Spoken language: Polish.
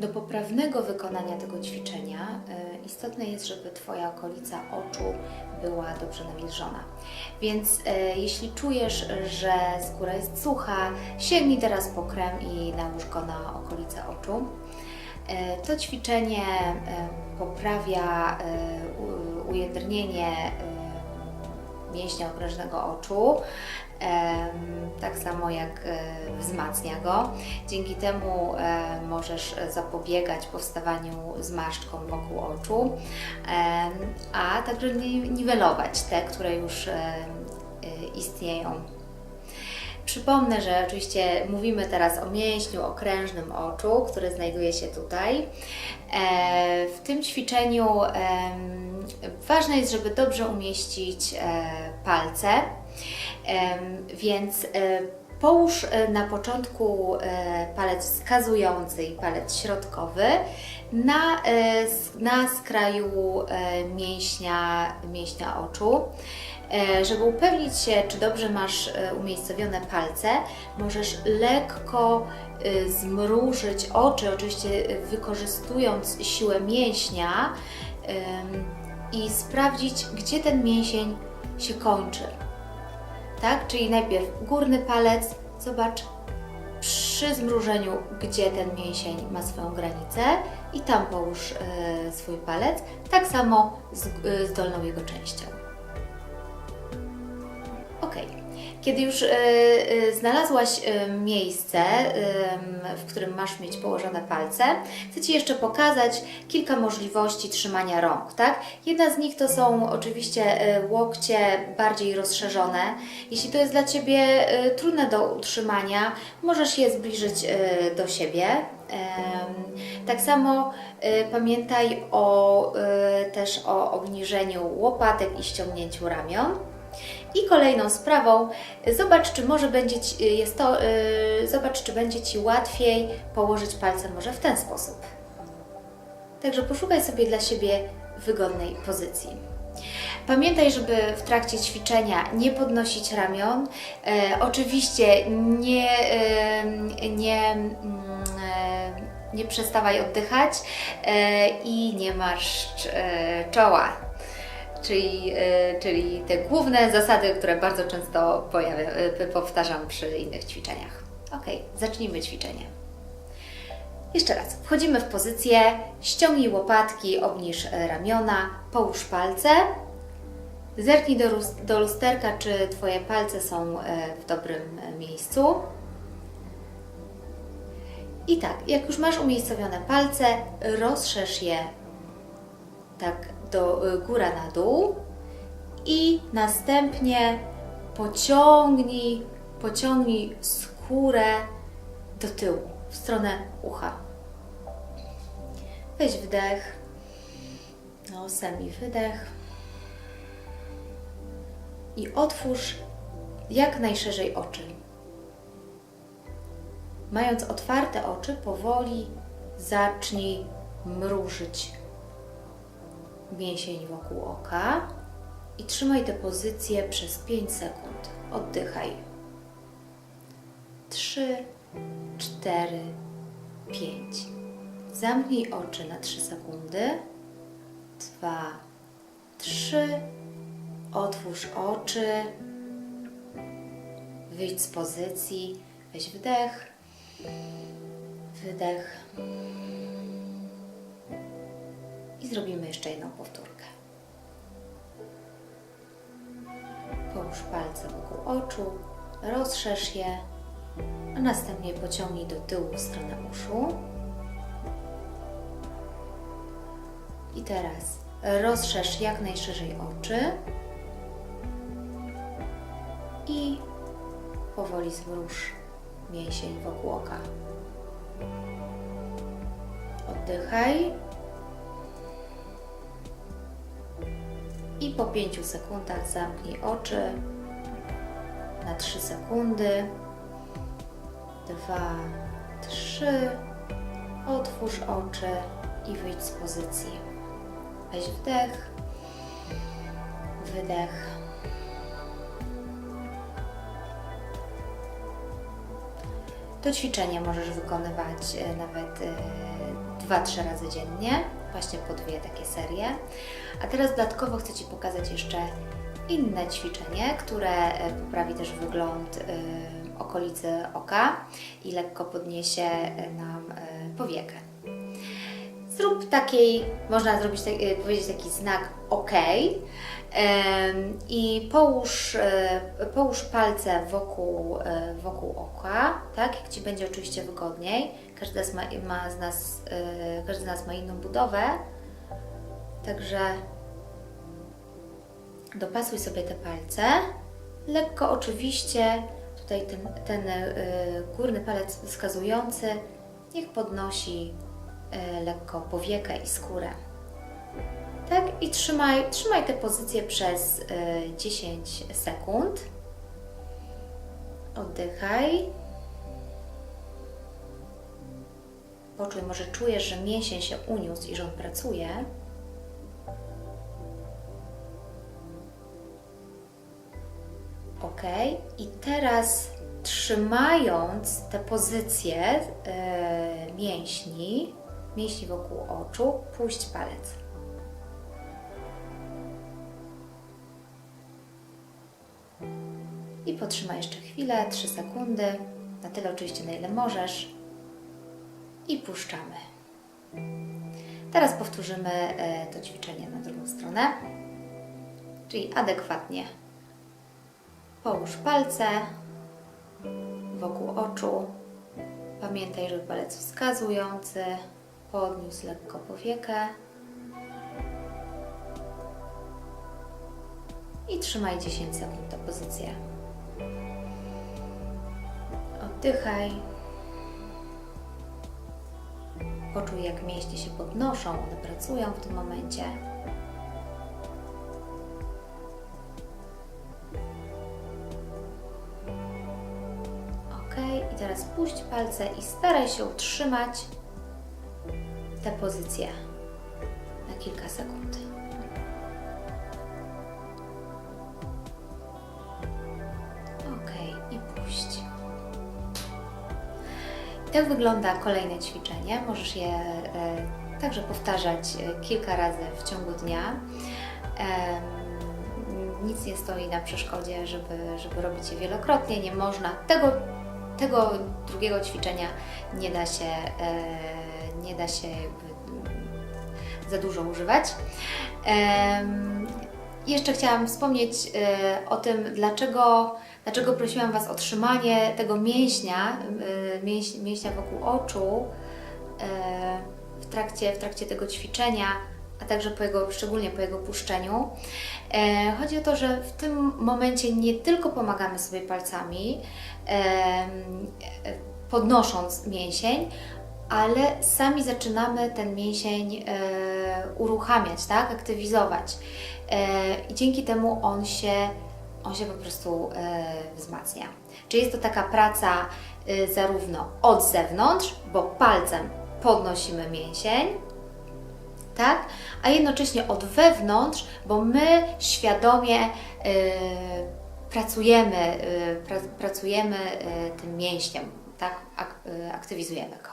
Do poprawnego wykonania tego ćwiczenia y, istotne jest, żeby Twoja okolica oczu była dobrze nawilżona. Więc y, jeśli czujesz, że skóra jest sucha, sięgnij teraz po krem i nałóż go na okolicę oczu. Y, To ćwiczenie poprawia ujędrnienie mięśnia okrężnego oczu, tak samo jak e, wzmacnia go. Dzięki temu e, możesz zapobiegać powstawaniu zmarszczkom wokół oczu, a także ni- niwelować te, które już e, istnieją. Przypomnę, że oczywiście mówimy teraz o mięśniu okrężnym oczu, który znajduje się tutaj. E, W tym ćwiczeniu ważne jest, żeby dobrze umieścić e, palce, więc e, połóż e, na początku e, palec wskazujący i palec środkowy na, e, na skraju mięśnia, mięśnia oczu. Żeby upewnić się, czy dobrze masz umiejscowione palce, możesz lekko zmrużyć oczy, oczywiście wykorzystując siłę mięśnia i sprawdzić, gdzie ten mięsień się kończy. Tak? Czyli najpierw górny palec, zobacz przy zmrużeniu, gdzie ten mięsień ma swoją granicę i tam połóż e, swój palec, tak samo z, e, z dolną jego częścią. Ok. Kiedy już e, e, znalazłaś e, miejsce, w którym masz mieć położone palce, chcę Ci jeszcze pokazać kilka możliwości trzymania rąk. Tak? Jedna z nich to są oczywiście łokcie bardziej rozszerzone. Jeśli to jest dla Ciebie trudne do utrzymania, możesz je zbliżyć do siebie. Tak samo pamiętaj o, też o obniżeniu łopatek i ściągnięciu ramion. I kolejną sprawą, zobacz, czy może będzie ci, jest to, y, zobacz, czy będzie Ci łatwiej położyć palce może w ten sposób. Także poszukaj sobie dla siebie wygodnej pozycji. Pamiętaj, żeby w trakcie ćwiczenia nie podnosić ramion. E, oczywiście nie, e, nie, mm, e, nie przestawaj oddychać e, i nie marszcz e, czoła czyli, y, czyli te główne zasady, które bardzo często pojawia, y, powtarzam przy innych ćwiczeniach. Ok, zacznijmy ćwiczenie. Jeszcze raz, wchodzimy w pozycję, ściągnij łopatki, obniż e, ramiona, połóż palce, zerknij do, do lusterka, czy Twoje palce są e, w dobrym e, miejscu. I tak, jak już masz umiejscowione palce, rozszerz je tak do y, góra na dół i następnie pociągnij, pociągnij skórę do tyłu, w stronę ucha. Weź wdech, nosem i wydech i otwórz jak najszerzej oczy. Mając otwarte oczy, powoli zacznij mrużyć mięsień wokół oka i trzymaj tę pozycję przez 5 sekund. Oddychaj. 3, 4, 5. Zamknij oczy na 3 sekundy. 2, 3. Otwórz oczy. Wyjdź z pozycji. Weź wdech. Wydech. I zrobimy jeszcze jedną powtórkę. Połóż palce wokół oczu, rozszerz je, a następnie pociągnij do tyłu stronę uszu. I teraz rozszerz jak najszerzej oczy i powoli zmruż mięsień wokół oka. Oddychaj. I po 5 sekundach zamknij oczy na 3 sekundy. 2, 3. Otwórz oczy i wyjdź z pozycji. Weź wdech, wydech. To ćwiczenie możesz wykonywać e, nawet e, 2-3 razy dziennie, właśnie po dwie takie serie. A teraz dodatkowo chcę Ci pokazać jeszcze inne ćwiczenie, które e, poprawi też wygląd e, okolicy oka i lekko podniesie e, nam powiekę. Zrób takiej, można zrobić, powiedzieć taki znak OK i połóż, e, połóż palce wokół, e, wokół oka, tak jak Ci będzie oczywiście wygodniej. Każdy z, ma, ma z nas, e, każdy z nas ma inną budowę, także dopasuj sobie te palce. Lekko oczywiście tutaj ten, ten górny palec wskazujący niech podnosi lekko powiekę i skórę. Tak i trzymaj, trzymaj tę pozycję przez e, 10 sekund. Oddychaj. Poczuj, może czujesz, że mięsień się uniósł i że on pracuje. Ok, i teraz trzymając tę pozycję e, mięśni, mięśni wokół oczu, puść palec. I potrzymaj jeszcze chwilę, 3 sekundy, na tyle oczywiście na ile możesz. I puszczamy. Teraz powtórzymy e, to ćwiczenie na drugą stronę, czyli adekwatnie Połóż palce wokół oczu. Pamiętaj, żeby palec wskazujący podniósł lekko powiekę. I trzymaj 10 sekund tę pozycję. Oddychaj. Poczuj, jak mięśnie się podnoszą, one pracują w tym momencie. Ok, i teraz puść palce i staraj się utrzymać tę pozycję na kilka sekund. Tak wygląda kolejne ćwiczenie. Możesz je e, także powtarzać e, kilka razy w ciągu dnia. Nic nie stoi na przeszkodzie, żeby, żeby robić je wielokrotnie. Nie można tego, tego drugiego ćwiczenia nie da się, e, nie da się za dużo używać. Jeszcze chciałam wspomnieć e, o tym, dlaczego, dlaczego prosiłam Was o trzymanie tego mięśnia, mięś, mięśnia wokół oczu e, w trakcie, w trakcie tego ćwiczenia, a także po jego, szczególnie po jego puszczeniu. Chodzi o to, że w tym momencie nie tylko pomagamy sobie palcami, podnosząc mięsień, ale sami zaczynamy ten mięsień e, uruchamiać, tak? aktywizować. E, I dzięki temu on się, on się po prostu e, wzmacnia. Czyli jest to taka praca zarówno od zewnątrz, bo palcem podnosimy mięsień, tak? A jednocześnie od wewnątrz, bo my świadomie pracujemy, pra, pracujemy tym mięśniem, tak? Ak, aktywizujemy go.